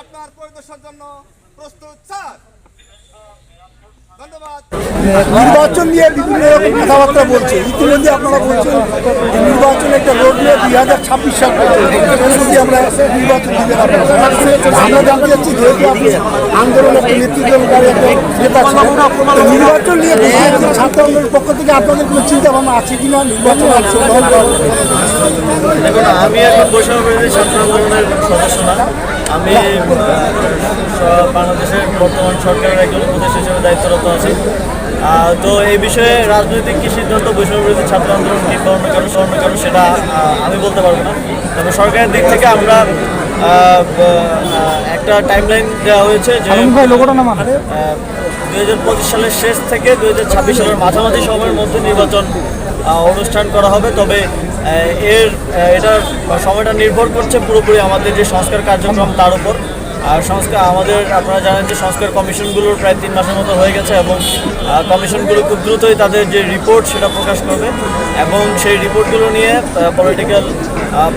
আপনার পরিদর্শনের জন্য প্রস্তুত স্যার। নির্বাচন নিয়ে বিভিন্ন রকম কথাবার্তা বলছে। ইতিমধ্যে আপনারা বলছেন যে নির্বাচন একটা রোড নিয়ে দুই হাজার ছাব্বিশ সাল পর্যন্ত আমরা নির্বাচন দিতে পারি আমরা জানতে চাচ্ছি যেহেতু আপনি আন্দোলন একটা নেতৃত্বকারী একটা নেতা নির্বাচন নিয়ে ছাত্র আন্দোলনের পক্ষ থেকে আপনাদের কোনো চিন্তা ভাবনা আছে কিনা? নির্বাচন অংশগ্রহণ দেখুন আমি এখন বৈষম্য ছাত্র আন্দোলনের সদস্য না। আমি বাংলাদেশের বর্তমান সরকারের একজন উপদেশ হিসেবে দায়িত্বরত আছি তো এই বিষয়ে রাজনৈতিক কি সিদ্ধান্ত বৈষম্য বিরোধী ছাত্র আন্দোলন কিংবা অন্য কারও অন্য কারও সেটা আমি বলতে পারব না। তবে সরকারের দিক থেকে আমরা একটা টাইমলাইন দেওয়া হয়েছে যে দুই হাজার পঁচিশ সালের শেষ থেকে দুই হাজার ছাব্বিশ সালের মাঝামাঝি সময়ের মধ্যে নির্বাচন অনুষ্ঠান করা হবে। তবে এর এটার সময়টা নির্ভর করছে পুরোপুরি আমাদের যে সংস্কার কার্যক্রম তার উপর। আর সংস্কার আমাদের, আপনারা জানেন যে সংস্কার কমিশনগুলোর প্রায় তিন মাসের মতো হয়ে গেছে এবং কমিশনগুলো খুব দ্রুতই তাদের যে রিপোর্ট সেটা প্রকাশ করবে এবং সেই রিপোর্টগুলো নিয়ে পলিটিক্যাল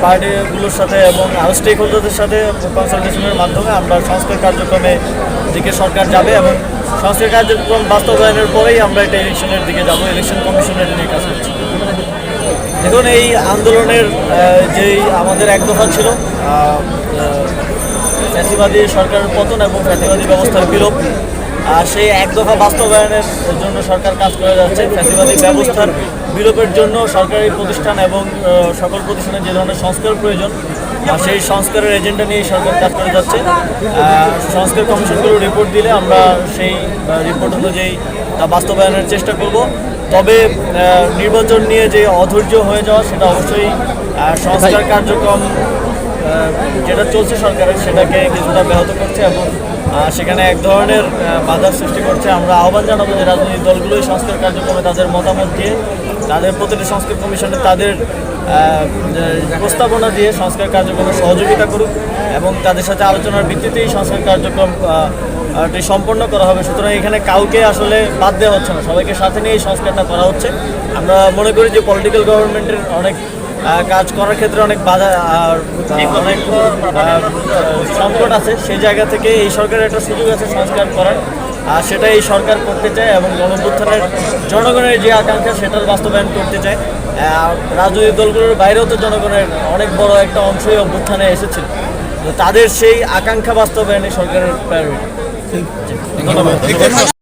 পার্টিগুলোর সাথে এবং আরও স্টেক হোল্ডারদের সাথে কনসালটেশনের মাধ্যমে আমরা সংস্কার কার্যক্রমে দিকে সরকার যাবে এবং সংস্কার কার্যক্রম বাস্তবায়নের পরেই আমরা একটা ইলেকশনের দিকে যাব ইলেকশন কমিশনের নিয়ে কাজ করছি। দেখুন, এই আন্দোলনের যেই আমাদের এক দফা ছিল ফ্যাসিবাদী সরকারের পতন এবং ফ্যাসিবাদী ব্যবস্থার বিলোপ। আর সেই এক দফা বাস্তবায়নের জন্য সরকার কাজ করে যাচ্ছে। ফ্যাসিবাদী ব্যবস্থার বিলোপের জন্য সরকারি প্রতিষ্ঠান এবং সকল প্রতিষ্ঠানের যে ধরনের সংস্কার প্রয়োজন, আর সেই সংস্কারের এজেন্ডা নিয়ে সরকার কাজ করে যাচ্ছে। সংস্কার কমিশনগুলো রিপোর্ট দিলে আমরা সেই রিপোর্ট অনুযায়ী তা বাস্তবায়নের চেষ্টা করব। তবে নির্বাচন নিয়ে যে অধৈর্য হয়ে যাওয়া, সেটা অবশ্যই সংস্কার কার্যক্রম যেটা চলছে সরকারের সেটাকে কিছুটা ব্যাহত করছে এবং সেখানে এক ধরনের বাধার সৃষ্টি করছে। আমরা আহ্বান জানাব যে রাজনৈতিক দলগুলোই সংস্কার কার্যক্রমে তাদের মতামত দিয়ে, তাদের প্রতিটি সংস্কার কমিশনে তাদের প্রস্তাবনা দিয়ে সংস্কার কার্যক্রমে সহযোগিতা করুক এবং তাদের সাথে আলোচনার ভিত্তিতেই সংস্কার কার্যক্রম সম্পন্ন করা হবে। সুতরাং এখানে কাউকে আসলে বাদ দেওয়া হচ্ছে না। সবাইকে সাথে নিয়ে এই সংস্কারটা করা হচ্ছে। আমরা মনে করি যে পলিটিক্যাল গভর্নমেন্টের অনেক কাজ করার ক্ষেত্রে অনেক বাধা আর অনেক সংকট আছে। সেই জায়গা থেকে এই সরকারের একটা সুযোগ আছে সংস্কার করার। আর সেটা এই সরকার করতে চায় এবং গণভ্যুত্থানের জনগণের যে আকাঙ্ক্ষা সেটার বাস্তবায়ন করতে চায়। রাজনৈতিক দলগুলোর বাইরেও তো জনগণের অনেক বড় একটা অংশই অভ্যুত্থানে এসেছিল। তো তাদের সেই আকাঙ্ক্ষা বাস্তবায়নে সরকারের প্রায়োরিটি ধন্যবাদ।